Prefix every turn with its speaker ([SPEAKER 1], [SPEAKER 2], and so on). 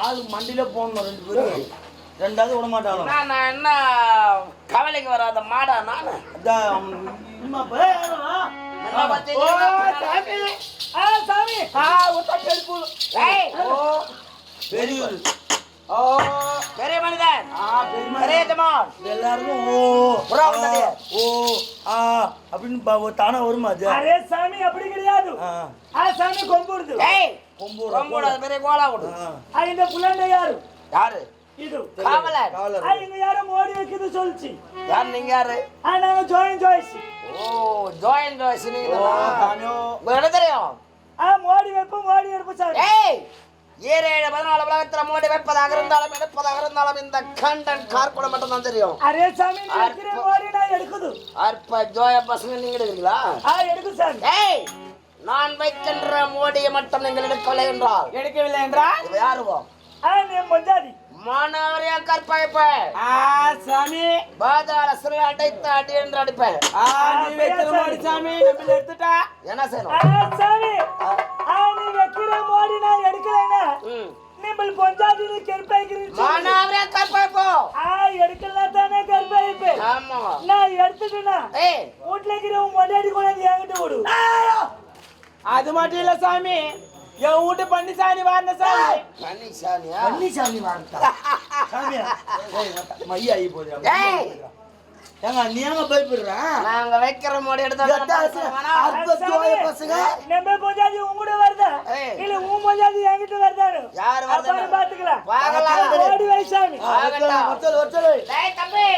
[SPEAKER 1] ஆளு மண்டியில போடணும் ரெண்டு பேரும் ரெண்டாவது விட மாட்டாங்க
[SPEAKER 2] நான் என்ன கவலைக்கு வராத மாடா நானு
[SPEAKER 1] அதான் அவன் இம்மா பே, வா.
[SPEAKER 2] என்ன பத்தி
[SPEAKER 1] ஓ,
[SPEAKER 2] சாமி.
[SPEAKER 1] ஆ, சாமி. ஆ, ஒத்தா கெடுப்பு.
[SPEAKER 2] ஏய்,
[SPEAKER 1] ஓ, பெரியவர். ஓ,
[SPEAKER 2] பெரிய பேர் பெரியஜமான்
[SPEAKER 1] எல்லாருக்கும் ஓ
[SPEAKER 3] அப்படி கிடையாது. அரே சாமி கொம்புடுது.
[SPEAKER 1] கொம்பு
[SPEAKER 3] கொம்புடு இந்த புலண்டை யாரு?
[SPEAKER 2] யாரு?
[SPEAKER 3] இது.
[SPEAKER 2] காவலர்.
[SPEAKER 1] காவலர்.
[SPEAKER 3] இங்க யாரோ மோடி வைக்கிறது
[SPEAKER 2] யாரு நாங்க
[SPEAKER 3] ஜாயின் ஜாய்ஸ்.
[SPEAKER 2] ஓ ஜாயின் ஜாய்ஸ் நீங்க தெரியும்?
[SPEAKER 3] ஆ மோடி வைப்பு மோடி
[SPEAKER 2] எடுப்பு சார் ஏரே உலகத்துல மோடி வைப்பதாக இருந்தாலும் எடுப்பதாக இருந்தாலும் இந்த கண்டன் கார்குடம் மட்டும் தான் தெரியும்
[SPEAKER 3] அரே சாமி நான் எடுக்குது
[SPEAKER 2] அற்ப ஜோய பசங்க நீங்க எடுக்கிறீங்களா
[SPEAKER 3] ஆ எடுக்கு சாமி
[SPEAKER 2] ஏய் நான் வைக்கின்ற மோடியை மட்டும் நீங்கள் எடுக்கவில்லை என்றால்
[SPEAKER 3] எடுக்கவில்லை என்றா
[SPEAKER 2] இவ யாருவோ
[SPEAKER 3] ஆ நீ மொஞ்சாதி
[SPEAKER 2] மாணவரையா
[SPEAKER 3] சாமி
[SPEAKER 2] பாதாள சிறு அடைத்த அடி என்று அடிப்பேன்
[SPEAKER 3] சாமி எடுத்துட்டா
[SPEAKER 2] என்ன செய்யணும்
[SPEAKER 3] சாமி ஆ நீ வைக்கிற மோடி நான் எடுக்கலைனா
[SPEAKER 2] கற்பாய்ப்போ
[SPEAKER 3] ஆ எடுக்கலாம் தானே கருப்பாய்ப்பேன்
[SPEAKER 2] ஆமா.
[SPEAKER 3] நான் எடுத்துட்டேனா
[SPEAKER 2] ஏய்.
[SPEAKER 3] வீட்டுல இருக்கிறவங்க மொட்டாடி கொண்டாந்து என்கிட்ட விடு.
[SPEAKER 4] அது மட்டும் இல்ல சாமி. என் வீட்டு பண்ணி சாணி வாரின சாமி
[SPEAKER 2] பழனிசாமியா
[SPEAKER 1] பழனிசாமி வார்த்தா. சாமியா? ஏய், மையா ஆகி
[SPEAKER 2] ஏய்.
[SPEAKER 1] ஏங்க நீ ஏங்க பயப்படுற?
[SPEAKER 2] நாங்க வைக்கிற மோடி எடுத்தா
[SPEAKER 1] பசங்க.
[SPEAKER 3] நம்ம
[SPEAKER 2] வரச்சல
[SPEAKER 1] வரச்சல வரச்சல
[SPEAKER 2] டேய் தம்பி.